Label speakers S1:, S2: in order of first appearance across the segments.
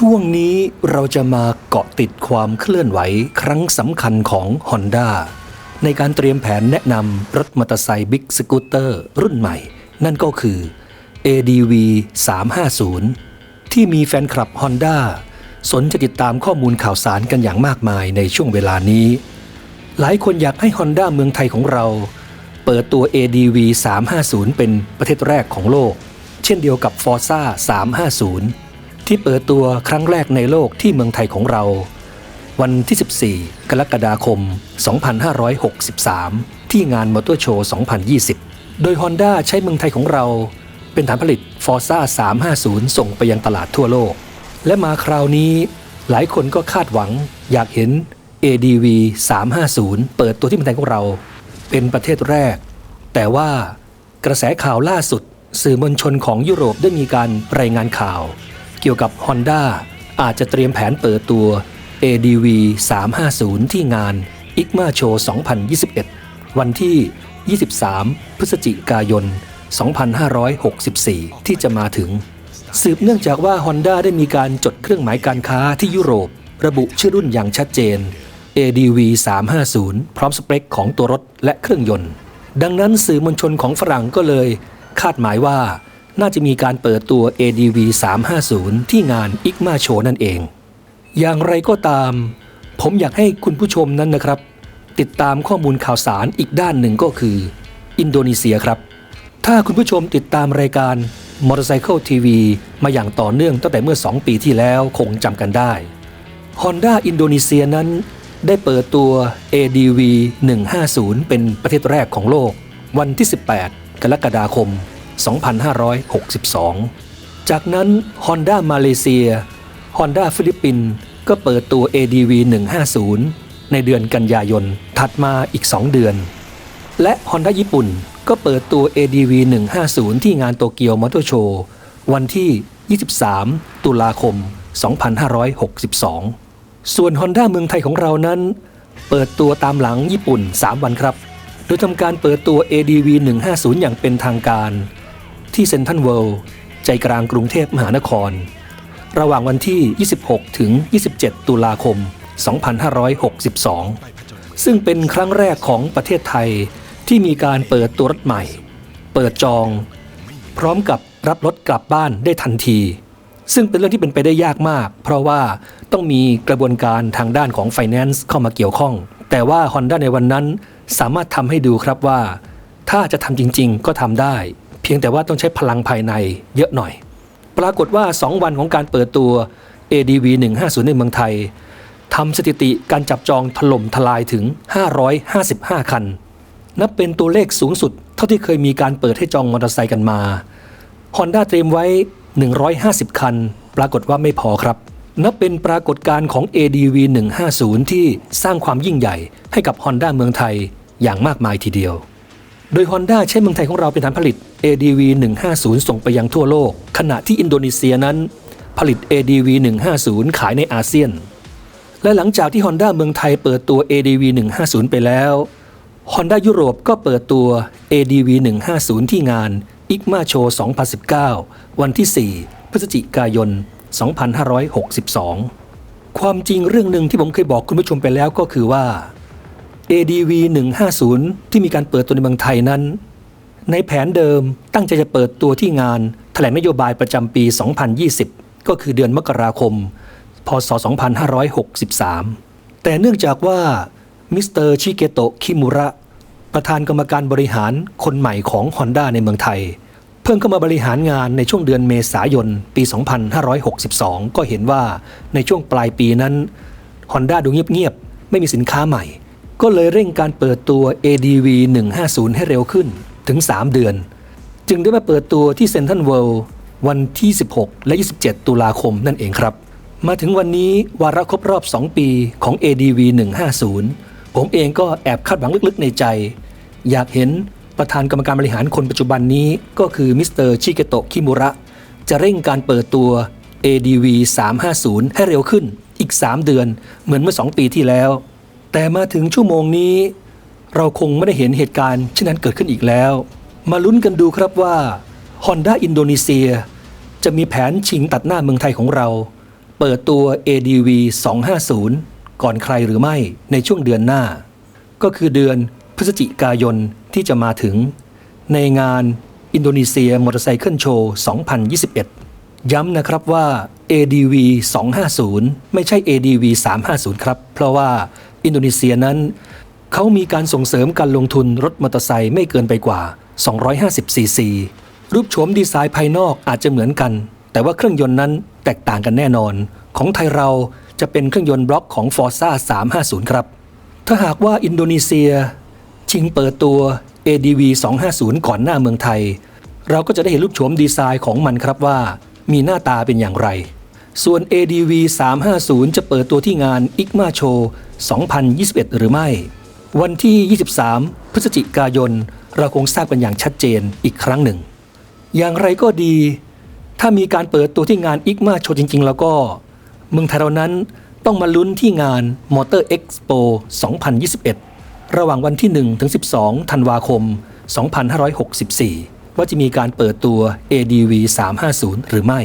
S1: ช่วงนี้เราจะมาเกาะติดความเคลื่อนไหวครั้งสำคัญของ Honda ในการเตรียมแผนแนะนำรถมอเตอร์ไซค์บิ๊กสกูตเตอร์รุ่นใหม่ นั่นก็คือ ADV 350 ที่มีแฟนคลับ Honda สนจะติดตามข้อมูลข่าวสารกันอย่างมากมายในช่วงเวลานี้ หลายคนอยากให้ Honda เมืองไทยของเรา เปิดตัว ADV 350 เป็นประเทศแรกของโลก เช่นเดียวกับ Forza 350 ที่เปิดตัวครั้งแรกในโลกที่เมืองไทยของเรา วันที่ 14 กรกฎาคม 2563 ที่งานมอเตอร์โชว์ 2020 โดย Honda ใช้เมืองไทยของเรา เป็นฐานผลิต Forza 350 ส่งไปยังตลาดทั่วโลก และมาคราวนี้หลายคนก็คาดหวังอยากเห็น ADV 350 เปิดตัวที่เมืองไทยของเรา เป็นประเทศแรก แต่ว่ากระแสข่าวล่าสุด สื่อมวลชนของยุโรปได้มีการรายงานข่าว กี่ยวกับ Honda อาจจะเตรียมแผนเปิดตัว ADV 350 ที่งาน ICMA Show 2021 วันที่ 23 พฤศจิกายน 2564 ที่จะมาถึง สืบเนื่องจากว่า Honda ได้มีการจดเครื่องหมายการค้าที่ยุโรป ระบุชื่อรุ่นอย่างชัดเจน ADV 350 พร้อมสเปคของตัวรถและเครื่องยนต์ ดังนั้นสื่อมวลชนของฝรั่งก็เลย คาดหมายว่า น่าจะมีการเปิดตัว ADV 350 ที่งาน ICMA Show นั่นเอง อย่างไรก็ตาม ผมอยากให้คุณผู้ชมนั้นนะครับ ติดตามข้อมูลข่าวสารอีกด้านหนึ่งก็คือ อินโดนีเซียครับ ถ้าคุณผู้ชมติดตามรายการ Motorcycle TV มาอย่างต่อเนื่องตั้งแต่เมื่อ 2 ปีที่แล้วคงจำกันได้ Honda อินโดนีเซียนั้นได้เปิดตัว ADV 150 เป็นประเทศแรกของโลก วันที่ 18 กรกฎาคม 2562 จากนั้น Honda มาเลเซีย Honda ฟิลิปปินส์ก็เปิดตัว ADV 150 ในเดือนกันยายน ถัดมาอีก 2 เดือน และ Honda ญี่ปุ่นก็เปิดตัว ADV 150 ที่งานโตเกียวมอเตอร์โชว์วันที่ 23 ตุลาคม 2562 ส่วน Honda เมืองไทยของเรานั้น เปิดตัวตามหลังญี่ปุ่น 3 วันครับ โดยทำการเปิดตัว ADV 150 อย่างเป็นทางการ ที่เซ็นทรัลเวิลด์ใจกลางกรุงเทพมหานคร ระหว่างวันที่ 26 ถึง 27 ตุลาคม 2562 ซึ่งเป็นครั้งแรกของประเทศไทยที่มีการเปิดตัวรถใหม่ เปิดจอง พร้อมกับรับรถกลับบ้านได้ทันที ซึ่งเป็นเรื่องที่เป็นไปได้ยากมาก เพราะว่าต้องมีกระบวนการทางด้านของ Finance เข้ามาเกี่ยวข้อง แต่ว่า Honda ในวันนั้นสามารถทำให้ดูครับว่า ถ้าจะทำจริง ๆ ก็ทำได้ พียงแต่ว่าต้องใช้พลังภายในเยอะหน่อย ปรากฏว่า 2 วันของการเปิดตัว ADV 150ในเมืองไทยทำสถิติการจับจองถล่มทลายถึง 555 คัน นับเป็นตัวเลขสูงสุด เท่าที่เคยมีการเปิดให้จองมอเตอร์ไซค์กันมา Honda เตรียมไว้ 150 คัน ปรากฏว่าไม่พอครับ นับเป็นปรากฏการณ์ของ ADV 150 ที่สร้างความยิ่งใหญ่ให้กับ Honda เมืองไทยอย่างมากมายทีเดียว โดย Honda ใช้เมืองไทยของเราเป็นฐานผลิต ADV 150 ส่งไปยังทั่วโลก ขณะที่อินโดนีเซียนั้น ผลิต ADV 150 ขายในอาเซียน และหลังจากที่ Honda เมืองไทยเปิดตัว ADV 150 ไปแล้ว Honda ยุโรปก็เปิดตัว ADV 150 ที่งาน ICMA Show 2019 วันที่ 4 พฤศจิกายน 2562 ความจริงเรื่องหนึ่งที่ผมเคยบอกคุณผู้ชมไปแล้วก็คือว่า ADV 150 ที่มีการเปิดตัวในเมืองไทยนั้น ในแผนเดิมตั้งใจจะเปิดตัวที่งานแถลงนโยบายประจำปี 2020 ก็คือเดือนมกราคม พศ 2563 แต่เนื่องจากว่ามิสเตอร์ชิเกโตะคิมุระ ประธานกรรมการบริหารคนใหม่ของ Honda ในเมืองไทย เพิ่งเข้ามาบริหารงานในช่วงเดือนเมษายนปี 2562 ก็เห็นว่าในช่วงปลายปีนั้น Honda ดูเงียบๆไม่มีสินค้าใหม่ ก็เลยเร่งการเปิดตัว ADV 150 ให้เร็วขึ้นถึง 3 เดือน จึงได้มาเปิดตัวที่เซ็นทรัลเวิลด์วันที่ 16 และ 27 ตุลาคมนั่นเองครับ มาถึงวันนี้วาระครบรอบ 2 ปีของ ADV 150 ผมเองก็แอบคาดหวังลึกๆในใจ อยากเห็นประธานกรรมการบริหารคนปัจจุบันนี้ก็คือมิสเตอร์ชิเกโตะคิมุระ จะเร่งการเปิดตัว ADV 350 ให้เร็วขึ้นอีก 3 เดือนเหมือนเมื่อ 2 ปีที่แล้ว แต่มาถึงชั่วโมงนี้ เราคงไม่ได้เห็นเหตุการณ์เช่นนั้นเกิดขึ้นอีกแล้ว มาลุ้นกันดูครับว่า Honda อินโดนีเซีย จะมีแผนชิงตัดหน้าเมืองไทยของเรา เปิดตัว ADV 250 ก่อนใครหรือไม่ในช่วงเดือนหน้า ก็คือเดือนพฤศจิกายนที่จะมาถึง ในงานอินโดนีเซียมอเตอร์ไซค์โชว์2021 ย้ำนะครับว่า ADV 250 ไม่ใช่ ADV 350 ครับ เพราะว่าอินโดนีเซียนั้นเขามีการส่งเสริมการลงทุนรถมอเตอร์ไซค์ไม่เกินไปกว่า 250ซีซีรูปโฉมดีไซน์ภายนอกอาจจะเหมือนกัน แต่ว่าเครื่องยนต์นั้นแตกต่างกันแน่นอน ของไทยเราจะเป็นเครื่องยนต์บล็อกของ Forza 350 ครับ ถ้าหากว่าอินโดนีเซีย ชิงเปิดตัว ADV 250 ก่อนหน้าเมืองไทย เราก็จะได้เห็นรูปโฉมดีไซน์ของมันครับว่า มีหน้าตาเป็นอย่างไร ส่วน ADV 350 จะเปิดตัวที่งาน ICMA Show 2021 หรือไม่ วันที่ 23 พฤศจิกายน เราคงทราบกันอย่างชัดเจนอีกครั้งหนึ่ง อย่างไรก็ดี ถ้ามีการเปิดตัวที่งาน ICMA Show จริง ๆ แล้วก็ เมืองไทยเรานั้นต้องมาลุ้นที่งาน Motor Expo 2021 ระหว่างวันที่ 1 ถึง 12 ธันวาคม 2564 ว่าจะมีการเปิดตัว ADV 350 หรือไม่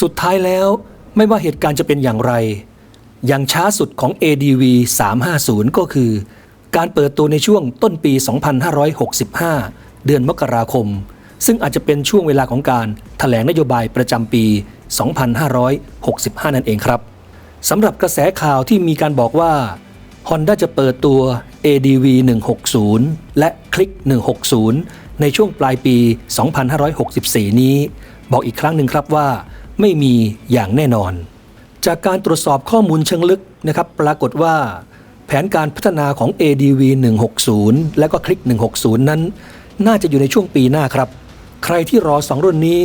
S1: สุดท้ายแล้วไม่ว่าเหตุการณ์จะเป็นอย่างไร อย่างช้าสุดของ ADV 350 ก็คือ การเปิดตัวในช่วงต้นปี 2565 เดือนมกราคม ซึ่งอาจจะเป็นช่วงเวลาของการถแถลงนโยบายประจำปี 2565 นั่นเองครับสำหรับกระแสข่าวที่มีการบอกว่า Honda จะเปิดตัว ADV 160 และคลิก160 ในช่วงปลายปี 2564 นี้ บอกอีกครั้งหนึ่งครับว่า ไม่มีอย่างแน่นอน จากการตรวจสอบข้อมูลเชิงลึกนะครับ ปรากฏว่าแผนการพัฒนาของ ADV 160 และก็คลิก 160 นั้น น่าจะอยู่ในช่วงปีหน้าครับ ใครที่รอ 2 รุ่นนี้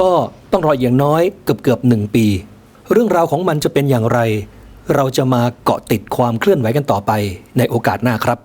S1: ก็ต้องรออย่างน้อยเกือบเกือบ1ปี เรื่องราวของมันจะเป็นอย่างไร เราจะมาเกาะติดความเคลื่อนไหวกันต่อไปในโอกาสหน้าครับ